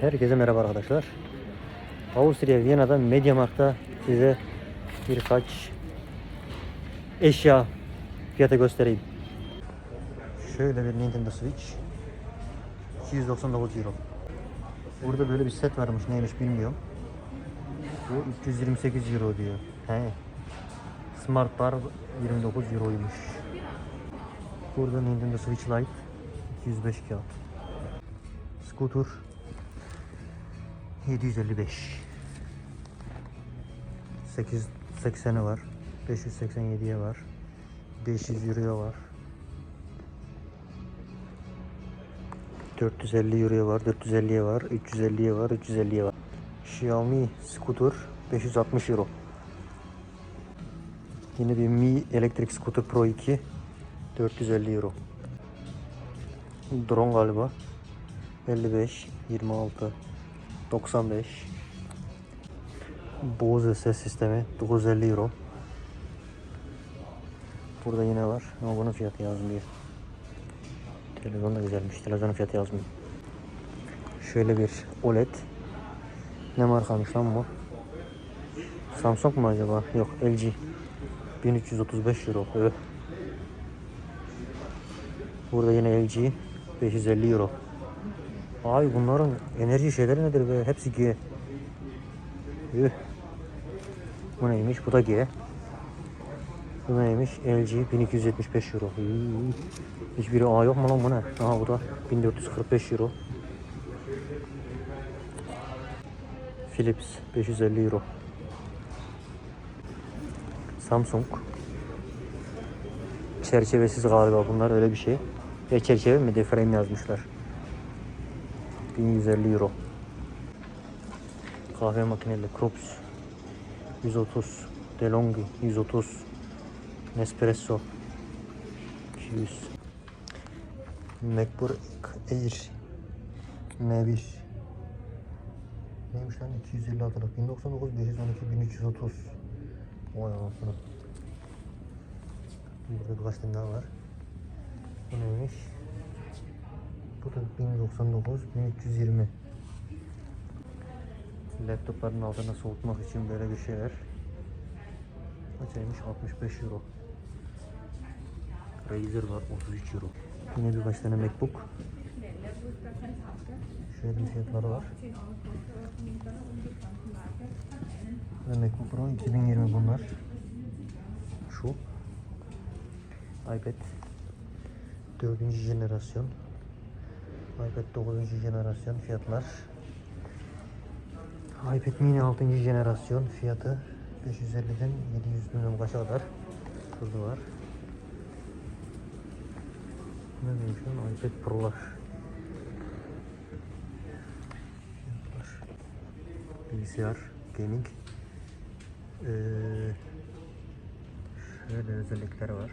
Herkese merhaba arkadaşlar. Avusturya Viyana'da Mediamarkt'ta size birkaç eşya fiyata göstereyim. Şöyle bir Nintendo Switch 299 euro. Burada böyle bir set varmış neymiş bilmiyorum. Bu 328 euro diyor. He. Smart Bar 29 euroymuş. Burada Nintendo Switch Lite 205 kağıt. Scooter 755 8 80'i var 587'ye var 500 euroya var 450 euroya var 450'ye var 350'ye var 350'ye var. Xiaomi Scooter 560 euro. Yine bir Mi Electric Scooter Pro 2 450 euro. Drone galiba 55 26 95 Bose ses sistemi 950 euro. Burada yine var. Ama bunun fiyatı yazmıyor. Televizyon da güzelmiş. Televizyonun fiyatı yazmıyor. Şöyle bir OLED Ne markamış lan bu? Samsung mu acaba? Yok LG 1335 euro. Öh. Burada yine LG 550 euro Abi bunların enerji şeyleri nedir be? Hepsi G. Üh. Bu neymiş? Bu da G. Bu neymiş? LG 1275 euro. Üh. Hiçbiri A yok mu lan bu ne? Aha bu da 1445 euro. Philips 550 euro. Samsung. Çerçevesiz galiba bunlar öyle bir şey. Ya çerçeve mi? Deframe yazmışlar. 1150 euro. Kahve makineli Krups 130. DeLonghi 130. Nespresso 200. MacBook Air M1 Neymiş lan 250 adılık 1099 512 1330 Vay anasını Burada birkaç tane daha var Bu neymiş bu da 1099, 1320. Laptopların altına soğutmak için böyle bir şeyler. Kaçaymış? 65 euro. Razer var 33 euro. Yine birkaç tane Macbook. Şöyle bir fiyatları var. Ve Macbook Pro 2020 bunlar. Şu. iPad. Dördüncü jenerasyon. iPad 9. jenerasyon fiyatlar. iPad mini 6. jenerasyon fiyatı 550'den 700 milyon kaça kadar hızı var. Ne demiş iPad Pro'lar. Bilgisayar, gaming. Ee, şöyle özellikleri var.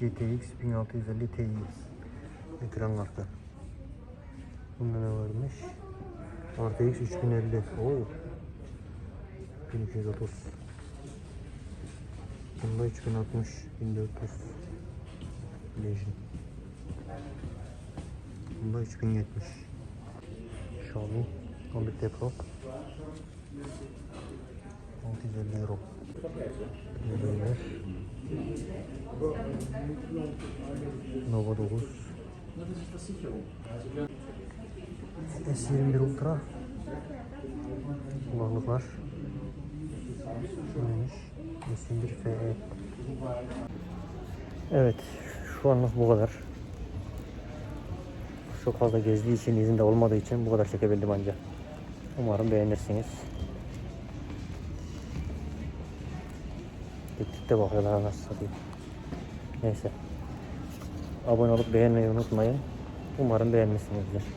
GTX 1650 Ti ekran kartı. Bunda ne varmış? RTX 3050. Oo. 1230. Bunda 3060, 1400. Legion. Bunda 3070. Xiaomi 11T Pro. 650 euro. Böyle. Nova 9. S21 Ultra. Kulaklıklar. Neymiş? S21 FE. Evet, şu anlık bu kadar. Çok fazla gezdiği için, izinde olmadığı için bu kadar çekebildim ancak. Umarım beğenirsiniz. Gittik de bakıyorlar nasıl satayım. Neyse. Abone olup beğenmeyi unutmayın. Umarım beğenmişsinizdir.